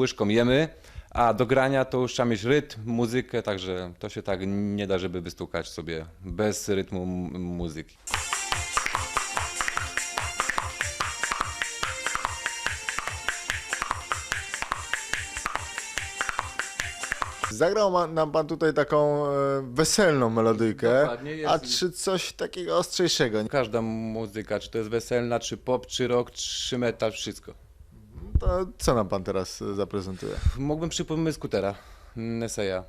łyżką jemy, a do grania to już trzeba mieć rytm, muzykę, także to się tak nie da, żeby wystukać sobie bez rytmu muzyki. Zagrał nam pan tutaj taką e, weselną melodyjkę. A czy coś takiego ostrzejszego? Każda muzyka, czy to jest weselna, czy pop, czy rock, czy metal, wszystko. To co nam pan teraz e, zaprezentuje? Mógłbym przypomnieć skutera, Neseja.